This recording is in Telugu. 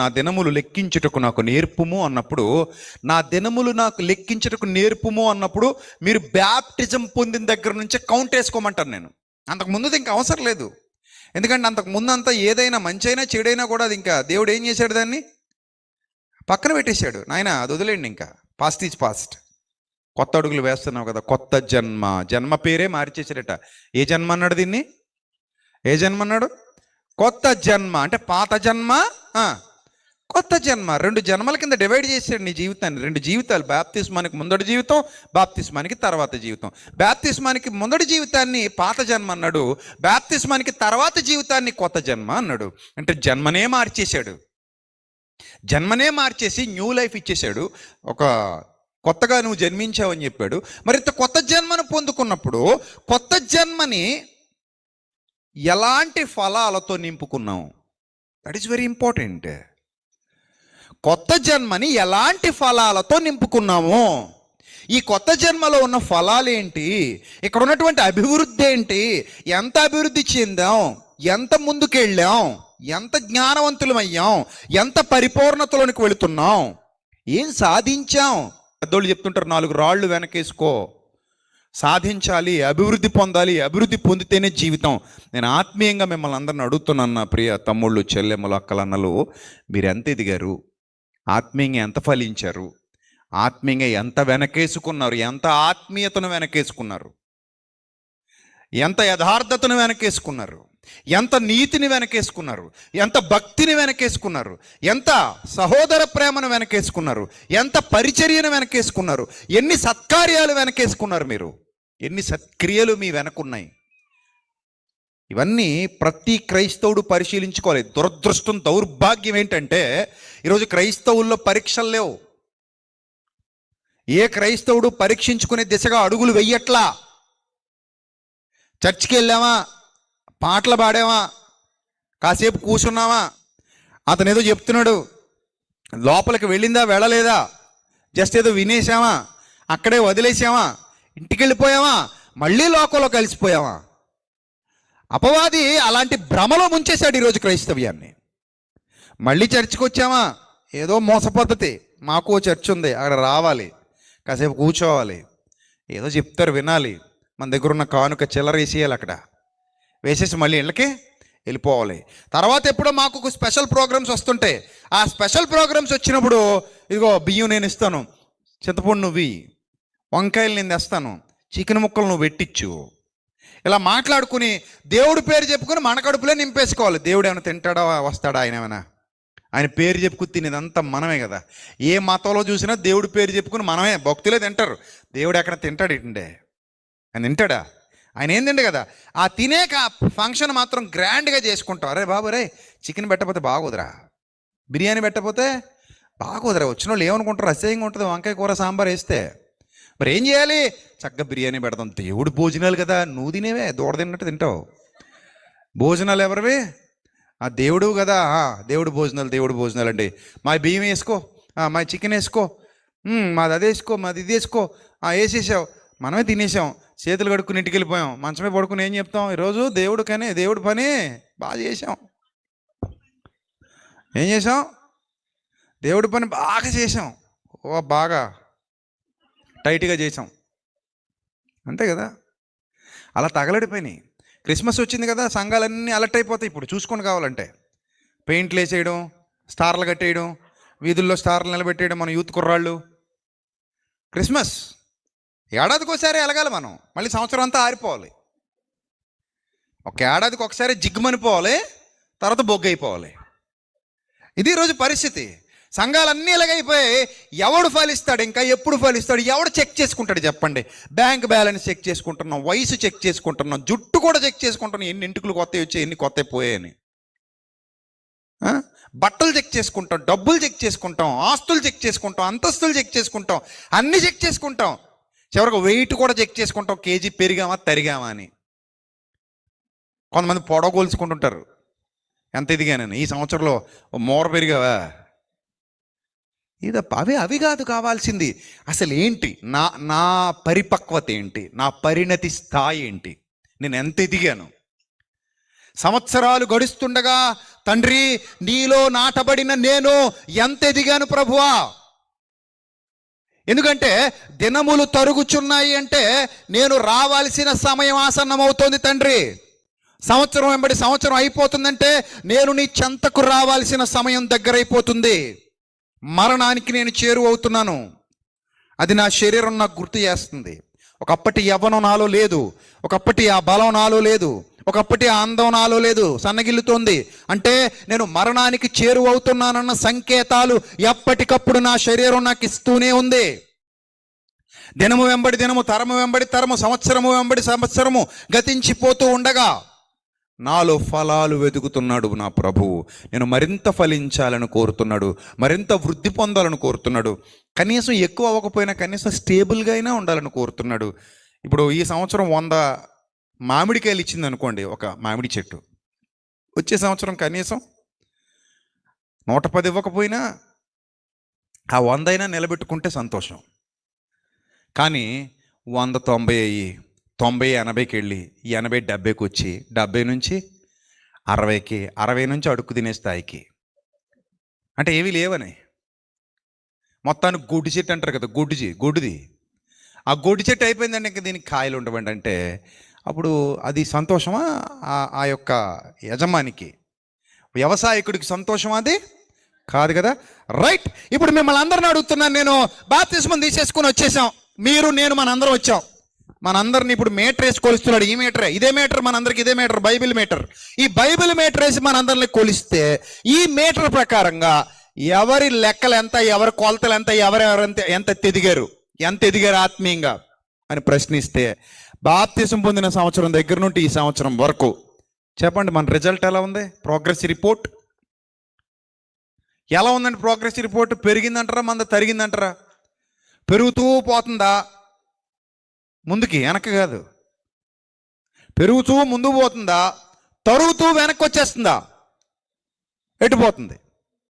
నా దినములు లెక్కించుటకు నాకు నేర్పుము అన్నప్పుడు నా దినములు నాకు లెక్కించుటకు నేర్పుము అన్నప్పుడు మీరు బ్యాప్టిజం పొందిన దగ్గర నుంచే కౌంట్ వేసుకోమంటాను నేను. అంతకు ముందు ఇంకా అవసరం లేదు. ఎందుకంటే అంతకు ముందు అంతా ఏదైనా మంచైనా చెడైనా కూడా అది ఇంకా దేవుడు ఏం చేశాడు దాన్ని? పక్కన పెట్టేశాడు. నాయన అది వదిలేండి ఇంకా. పాస్ట్ ఈజ్ పాస్ట్ కొత్త అడుగులు వేస్తున్నావు కదా కొత్త జన్మ. జన్మ పేరే మార్చేసాడట ఏ జన్మ అన్నాడు దీన్ని? ఏ జన్మ అన్నాడు? కొత్త జన్మ. అంటే పాత జన్మ? కొత్త జన్మ. రెండు జన్మల కింద డివైడ్ చేశాడు నీ జీవితాన్ని. రెండు జీవితాలు. బ్యాప్తిస్మానికి ముందటి జీవితం బాప్తిస్మానికి తర్వాత జీవితం. బ్యాప్తిస్మానికి ముందటి జీవితాన్ని పాత జన్మ అన్నాడు. బ్యాప్తిస్మానికి తర్వాత జీవితాన్ని కొత్త జన్మ అన్నాడు. అంటే జన్మనే మార్చేశాడు. జన్మనే మార్చేసి న్యూ లైఫ్ ఇచ్చేశాడు. ఒక కొత్తగా నువ్వు జన్మించావని చెప్పాడు. మరి ఇంత కొత్త జన్మను పొందుకున్నప్పుడు కొత్త జన్మని ఎలాంటి ఫలాలతో నింపుకున్నావు? దట్ ఈస్ వెరీ ఇంపార్టెంట్ కొత్త జన్మని ఎలాంటి ఫలాలతో నింపుకున్నాము? ఈ కొత్త జన్మలో ఉన్న ఫలాలు ఏంటి ఇక్కడ ఉన్నటువంటి అభివృద్ధి ఏంటి? ఎంత అభివృద్ధి చెందాం? ఎంత ముందుకెళ్ళాం? ఎంత జ్ఞానవంతులమయ్యాం? ఎంత పరిపూర్ణతలోనికి వెళుతున్నాం? ఏం సాధించాం? పెద్దోళ్ళు చెప్తుంటారు నాలుగు రాళ్ళు వెనకేసుకో. సాధించాలి అభివృద్ధి పొందాలి అభివృద్ధి పొందితేనే జీవితం. నేను ఆత్మీయంగా మిమ్మల్ని అందరిని అడుగుతున్నాను నా ప్రియ తమ్ముళ్ళు చెల్లెమ్మలు అక్కలన్నలు. మీరు ఎంత ఎదిగారు? ఆత్మీయంగా ఎంత ఫలించారు? ఆత్మీయంగా ఎంత వెనకేసుకున్నారు? ఎంత ఆత్మీయతను వెనకేసుకున్నారు? ఎంత యథార్థతను వెనకేసుకున్నారు? ఎంత నీతిని వెనకేసుకున్నారు? ఎంత భక్తిని వెనకేసుకున్నారు? ఎంత సహోదర ప్రేమను వెనకేసుకున్నారు? ఎంత పరిచర్యను వెనకేసుకున్నారు? ఎన్ని సత్కార్యాలు వెనకేసుకున్నారు మీరు? ఎన్ని సత్క్రియలు మీ వెనకున్నాయి? ఇవన్నీ ప్రతి క్రైస్తవుడు పరిశీలించుకోవాలి. దురదృష్టం దౌర్భాగ్యం ఏంటంటే ఈరోజు క్రైస్తవుల్లో పరీక్షలు లేవు. ఏ క్రైస్తవుడు పరీక్షించుకునే దిశగా అడుగులు వెయ్యట్లా చర్చికి వెళ్ళామా? పాటలు పాడామా? కాసేపు కూర్చున్నామా? అతను ఏదో చెప్తున్నాడు. లోపలికి వెళ్ళిందా? వెళ్ళలేదా? జస్ట్ ఏదో వినేసామా? అక్కడే వదిలేసామా? ఇంటికి వెళ్ళిపోయామా? మళ్ళీ లోకంలో కలిసిపోయామా? అపవాది అలాంటి భ్రమలో ముంచేశాడు ఈరోజు క్రైస్తవ్యాన్ని. మళ్ళీ చర్చికి వచ్చామా ఏదో మోస పద్ధతి. మాకు చర్చ్ ఉంది అక్కడ రావాలి. కాసేపు కూర్చోవాలి. ఏదో చెప్తారు వినాలి. మన దగ్గర ఉన్న కానుక చిల్లర వేసేయాలి అక్కడ. వేసేసి మళ్ళీ ఇళ్ళకి వెళ్ళిపోవాలి. తర్వాత ఎప్పుడో మాకు ఒక స్పెషల్ ప్రోగ్రామ్స్ వస్తుంటాయి ఆ స్పెషల్ ప్రోగ్రామ్స్ వచ్చినప్పుడు ఇదిగో బియ్యం నేను ఇస్తాను. చింతపండు నువ్వు వంకాయలు నేను తెస్తాను. చికెన్ ముక్కలు నువ్వు పెట్టించు ఇలా మాట్లాడుకుని దేవుడి పేరు చెప్పుకొని మన కడుపులో నింపేసుకోవాలి. దేవుడు ఏమైనా తింటాడా వస్తాడా ఆయన ఏమైనా? ఆయన పేరు చెప్పుకు తినేదంతా మనమే కదా. ఏ మతంలో చూసినా దేవుడి పేరు చెప్పుకుని మనమే. భక్తులే తింటారు. దేవుడు ఎక్కడ తింటాడు ఇటుండే ఆయన తింటాడా? ఆయన ఏం తిండు కదా? ఆ తినే ఫంక్షన్ మాత్రం గ్రాండ్గా చేసుకుంటాం. అరే బాబు రే చికెన్ పెట్టకపోతే బాగోదురా. బిర్యానీ పెట్టకపోతే బాగోదురా. వచ్చిన వాళ్ళు ఏమనుకుంటారు అసహ్యంగా ఉంటుంది. వంకాయ కూర సాంబార్ వేస్తే. మరి ఏం చేయాలి? చక్కగా బిర్యానీ పెడతాం. దేవుడు భోజనాలు కదా. నువ్వు తినేవే. దూడ తిన్నట్టు తింటావు. భోజనాలు ఎవరివి? ఆ దేవుడు కదా దేవుడు భోజనాలు దేవుడు భోజనాలు అండి. మా బియ్యం వేసుకో మా చికెన్ వేసుకో మాది అది వేసుకో మాది ఇది వేసుకో ఆ, వేసేసావు. మనమే తినేసాం. చేతులు కడుక్కుని ఇంటికి వెళ్ళిపోయాం. మంచమే పడుకుని ఏం చెప్తాం? ఈరోజు దేవుడు కానీ దేవుడు పని బాగా చేసాం. ఏం చేసాం? దేవుడి పని బాగా చేసాం. ఓ బాగా. టైట్గా చేసాం. అంతే కదా? అలా తగలడిపోయినాయి. క్రిస్మస్ వచ్చింది కదా సంఘాలన్నీ అలర్ట్ అయిపోతాయి ఇప్పుడు. చూసుకొని కావాలంటే. పెయింట్లు వేసేయడం స్టార్లు కట్టేయడం వీధుల్లో స్టార్లు నిలబెట్టేయడం మన యూత్ కుర్రాళ్ళు. క్రిస్మస్. ఏడాదికి ఒకసారి ఎలగాలి మనం. మళ్ళీ సంవత్సరం అంతా ఆరిపోవాలి. ఒక ఏడాదికి ఒకసారి జిగ్గుమనిపోవాలి తర్వాత బొగ్గైపోవాలి. ఇది ఈరోజు పరిస్థితి. సంఘాలన్నీ ఇలాగైపోయి ఎవడు ఫలిస్తాడు? ఇంకా ఎప్పుడు ఫలిస్తాడు? ఎవడు చెక్ చేసుకుంటాడు చెప్పండి? బ్యాంక్ బ్యాలెన్స్ చెక్ చేసుకుంటున్నాం వయసు చెక్ చేసుకుంటున్నాం జుట్టు కూడా చెక్ చేసుకుంటున్నాం ఎన్ని ఇంటికలు కొత్తవి వచ్చాయి ఎన్ని కొత్త పోయాయని. బట్టలు చెక్ చేసుకుంటాం డబ్బులు చెక్ చేసుకుంటాం ఆస్తులు చెక్ చేసుకుంటాం అంతస్తులు చెక్ చేసుకుంటాం అన్ని చెక్ చేసుకుంటాం. చివరికి వెయిట్ కూడా చెక్ చేసుకుంటాం కేజీ పెరిగామా తరిగామా అని. కొంతమంది పొడగోల్చుకుంటుంటారు. ఎంత ఎదిగానని ఈ సంవత్సరంలో మోర పెరిగావా? ఇది అవి అవి కాదు కావాల్సింది. అసలు ఏంటి నా నా పరిపక్వత ఏంటి నా పరిణతి స్థాయి ఏంటి నేను ఎంత ఎదిగాను? సంవత్సరాలు గడుస్తుండగా తండ్రి నీలో నాటబడిన నేను ఎంత ఎదిగాను ప్రభువా? ఎందుకంటే దినములు తరుగుచున్నాయి అంటే నేను రావాల్సిన సమయం ఆసన్నమవుతోంది తండ్రి. సంవత్సరం వెంబడి సంవత్సరం అయిపోతుందంటే నేను నీ చెంతకు రావాల్సిన సమయం దగ్గరైపోతుంది. మరణానికి నేను చేరువవుతున్నాను అది నా శరీరం నాకు గుర్తు చేస్తుంది. ఒకప్పటి యవ్వనం నాలో లేదు. ఒకప్పటి ఆ బలం నాలో లేదు. ఒకప్పటి ఆ అందం నాలో లేదు. సన్నగిల్లుతోంది. అంటే నేను మరణానికి చేరువవుతున్నానన్న సంకేతాలు ఎప్పటికప్పుడు నా శరీరం నాకు ఇస్తూనే ఉంది. దినము వెంబడి దినము తరము వెంబడి తరము సంవత్సరము వెంబడి సంవత్సరము గతించిపోతూ ఉండగా నాలో ఫలాలు వెతుకుతున్నాడు నా ప్రభువు నేను మరింత ఫలించాలని కోరుతున్నాడు మరింత వృద్ధి పొందాలని కోరుతున్నాడు కనీసం ఎక్కువ అవ్వకపోయినా కనీసం స్టేబుల్గా అయినా ఉండాలని కోరుతున్నాడు. ఇప్పుడు ఈ సంవత్సరం వంద మామిడికాయలు ఇచ్చింది అనుకోండి ఒక మామిడి చెట్టు. వచ్చే సంవత్సరం కనీసం నూట పది ఇవ్వకపోయినా ఆ వంద అయినా నిలబెట్టుకుంటే సంతోషం. కానీ వంద తొంభై అయ్యి తొంభై ఎనభైకి వెళ్ళి ఎనభై డెబ్బైకి వచ్చి డెబ్బై నుంచి అరవైకి అరవై నుంచి అడుక్కు తినే స్థాయికి. అంటే ఏమీ లేవని. మొత్తానికి గుడ్డి చెట్టు అంటారు కదా గుడ్డిజి గుడ్డిది. ఆ గొడ్డి చెట్టు అయిపోయిందండి ఇంకా దీనికి కాయలు ఉండవండి అంటే అప్పుడు అది సంతోషమా? ఆ- ఆ యొక్క యజమానికి. వ్యవసాయకుడికి సంతోషమా అది? కాదు కదా? రైట్. ఇప్పుడు మిమ్మల్ని అందరిని అడుగుతున్నాను నేను బాప్తిస్మం తీసేసుకుని వచ్చేసాం. మీరు నేను మనందరం వచ్చాం. మనందరిని ఇప్పుడు మీటర్ వేసి కొలుస్తున్నాడు. ఈ మీటరే ఇదే మీటర్ మనందరికి ఇదే మీటర్ బైబిల్ మీటర్ ఈ బైబిల్ మీటర్ వేసి మనందరిని కొలిస్తే ఈ మీటర్ ప్రకారంగా ఎవరి లెక్కలు ఎంత ఎవరి కొలతలు ఎంత ఎవరెవరు ఎంత ఎదిగారు? ఎంత ఎదిగారు ఆత్మీయంగా? అని ప్రశ్నిస్తే బాప్తిసం పొందిన సంవత్సరం దగ్గర నుండి ఈ సంవత్సరం వరకు చెప్పండి మన రిజల్ట్ ఎలా ఉంది? ప్రోగ్రెస్ రిపోర్ట్ ఎలా ఉందండి ప్రోగ్రెస్ రిపోర్ట్ పెరిగిందంటారా మంద తరిగిందంటారా? పెరుగుతూ పోతుందా? ముందుకి వెనక కాదు. పెరుగుతూ ముందుకు పోతుందా? తరుగుతూ వెనక్కి వచ్చేస్తుందా? ఎటు పోతుంది?